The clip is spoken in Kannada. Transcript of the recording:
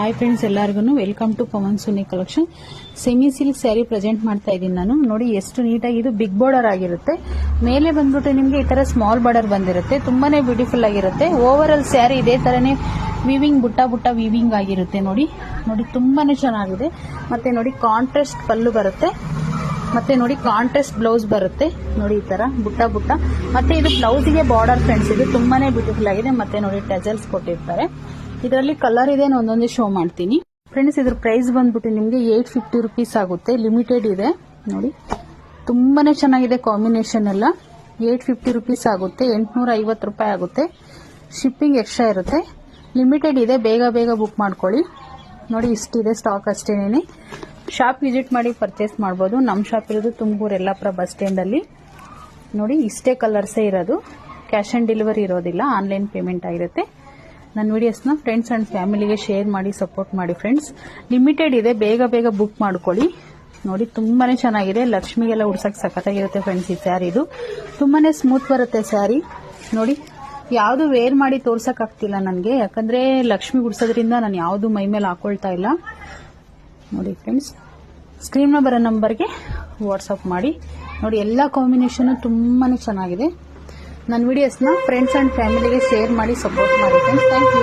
ಹಾಯ್ ಫ್ರೆಂಡ್ಸ್ ಎಲ್ಲರಿಗೂ welcome to Pavan Suni collection semi silk sari present ಮಾಡ್ತಾ ಇದ್ದೀನಿ ನಾನು. ನೋಡಿ ಎಷ್ಟು ನೀಟಾಗಿ ಇದು ಬಿಗ್ ಬಾರ್ಡರ್ ಆಗಿರುತ್ತೆ. ಮೇಲೆ ಬಂದ್ಬಿಟ್ಟು ನಿಮಗೆ ಈ ತರ ಸ್ಮಾಲ್ ಬಾರ್ಡರ್ ಬಂದಿರುತ್ತೆ. ತುಂಬಾನೇ ಬ್ಯೂಟಿಫುಲ್ ಆಗಿರುತ್ತೆ. ಓವರ್ ಆಲ್ ಸ್ಯಾರಿ ಇದೇ ತರನೇ ವಿವಿಂಗ್ ಬುಟ್ಟ ಬುಟ್ಟ ವಿವಿಂಗ್ ಆಗಿರುತ್ತೆ ನೋಡಿ. ನೋಡಿ ತುಂಬಾನೇ ಚೆನ್ನಾಗಿದೆ. ಮತ್ತೆ ನೋಡಿ ಕಾಂಟ್ರಾಸ್ಟ್ ಪಲ್ಲು ಬರುತ್ತೆ. ಮತ್ತೆ ನೋಡಿ ಕಾಂಟ್ರಾಸ್ಟ್ ಬ್ಲೌಸ್ ಬರುತ್ತೆ. ನೋಡಿ ಈ ತರ ಬುಟ್ಟ ಬುಟ್ಟ. ಮತ್ತೆ ಇದು ಬ್ಲೌಸ್ಗೆ ಬಾರ್ಡರ್ ಫ್ರೆಂಡ್ಸ್ ಇದು ತುಂಬಾನೇ ಬ್ಯೂಟಿಫುಲ್ ಆಗಿದೆ. ಮತ್ತೆ ನೋಡಿ ಟೆಜಲ್ಸ್ ಕೊಟ್ಟಿರ್ತಾರೆ. ಇದರಲ್ಲಿ ಕಲರ್ ಇದೆ ಒಂದೊಂದೇ ಶೋ ಮಾಡ್ತೀನಿ. ಫ್ರೆಂಡ್ಸ್ ಇದ್ರ ಪ್ರೈಸ್ ಬಂದ್ಬಿಟ್ಟು ನಿಮಗೆ ಏಟ್ ಫಿಫ್ಟಿ ರುಪೀಸ್ ಆಗುತ್ತೆ. ಲಿಮಿಟೆಡ್ ಇದೆ. ನೋಡಿ. ತುಂಬಾನೇ ಚೆನ್ನಾಗಿದೆ ಕಾಂಬಿನೇಷನ್ ಎಲ್ಲ. ಏಟ್ ಫಿಫ್ಟಿ ರುಪೀಸ್ ಆಗುತ್ತೆ. ಎಂಟುನೂರ ಐವತ್ತು ರೂಪಾಯಿ ಆಗುತ್ತೆ. ಶಿಪ್ಪಿಂಗ್ ಎಕ್ಸ್ಟ್ರಾ ಇರುತ್ತೆ. ಲಿಮಿಟೆಡ್ ಇದೆ. ಬೇಗ ಬೇಗ ಬುಕ್ ಮಾಡ್ಕೊಳ್ಳಿ. ನೋಡಿ, ಇಷ್ಟಿದೆ ಸ್ಟಾಕ್ ಅಷ್ಟೇನೆ ಶಾಪ್ ವಿಸಿಟ್ ಮಾಡಿ ಪರ್ಚೇಸ್ ಮಾಡ್ಬೋದು. ನಮ್ಮ ಶಾಪ್ ಇರೋದು ತುಮಕೂರು ಯಲ್ಲಾಪುರ ಬಸ್ ಸ್ಟ್ಯಾಂಡಲ್ಲಿ ನೋಡಿ, ಇಷ್ಟೇ ಕಲರ್ಸೇ ಇರೋದು. ಕ್ಯಾಶ್ ಆನ್ ಡೆಲಿವರಿ ಇರೋದಿಲ್ಲ. ಆನ್ಲೈನ್ ಪೇಮೆಂಟ್ ಆಗಿರುತ್ತೆ. ನನ್ನ ವಿಡಿಯೋಸ್ನ ಫ್ರೆಂಡ್ಸ್ ಆ್ಯಂಡ್ ಫ್ಯಾಮಿಲಿಗೆ ಶೇರ್ ಮಾಡಿ ಸಪೋರ್ಟ್ ಮಾಡಿ ಫ್ರೆಂಡ್ಸ್ ಲಿಮಿಟೆಡ್ ಇದೆ, ಬೇಗ ಬೇಗ ಬುಕ್ ಮಾಡ್ಕೊಳ್ಳಿ. ನೋಡಿ ತುಂಬಾ ಚೆನ್ನಾಗಿದೆ. ಲಕ್ಷ್ಮಿಗೆಲ್ಲ ಉಡ್ಸೋಕೆ ಸಖತ್ತಾಗಿರುತ್ತೆ ಫ್ರೆಂಡ್ಸ್ ಈ ಸ್ಯಾರಿ ಇದು. ತುಂಬಾ ಸ್ಮೂತ್ ಬರುತ್ತೆ ಸ್ಯಾರಿ ನೋಡಿ, ಯಾವುದು ವೇರ್ ಮಾಡಿ ತೋರ್ಸೋಕ್ಕಾಗ್ತಿಲ್ಲ ನನಗೆ. ಯಾಕಂದರೆ ಲಕ್ಷ್ಮಿ ಉಡ್ಸೋದ್ರಿಂದ ನಾನು ಯಾವುದು ಮೈ ಮೇಲೆ ಹಾಕೊಳ್ತಾ ಇಲ್ಲ. ನೋಡಿ ಫ್ರೆಂಡ್ಸ್ ಸ್ಕ್ರೀನ್ನ ಬರೋ ನಂಬರ್ಗೆ ವಾಟ್ಸಪ್ ಮಾಡಿ. ನೋಡಿ, ಎಲ್ಲ ಕಾಂಬಿನೇಷನು ತುಂಬಾ ಚೆನ್ನಾಗಿದೆ. ನನ್ನ ವಿಡಿಯೋಸ್ನ ಫ್ರೆಂಡ್ಸ್ ಆ್ಯಂಡ್ ಫ್ಯಾಮಿಲಿಗೆ ಶೇರ್ ಮಾಡಿ ಸಪೋರ್ಟ್ ಮಾಡಿ ಫ್ರೆಂಡ್ಸ್ ಥ್ಯಾಂಕ್ ಯು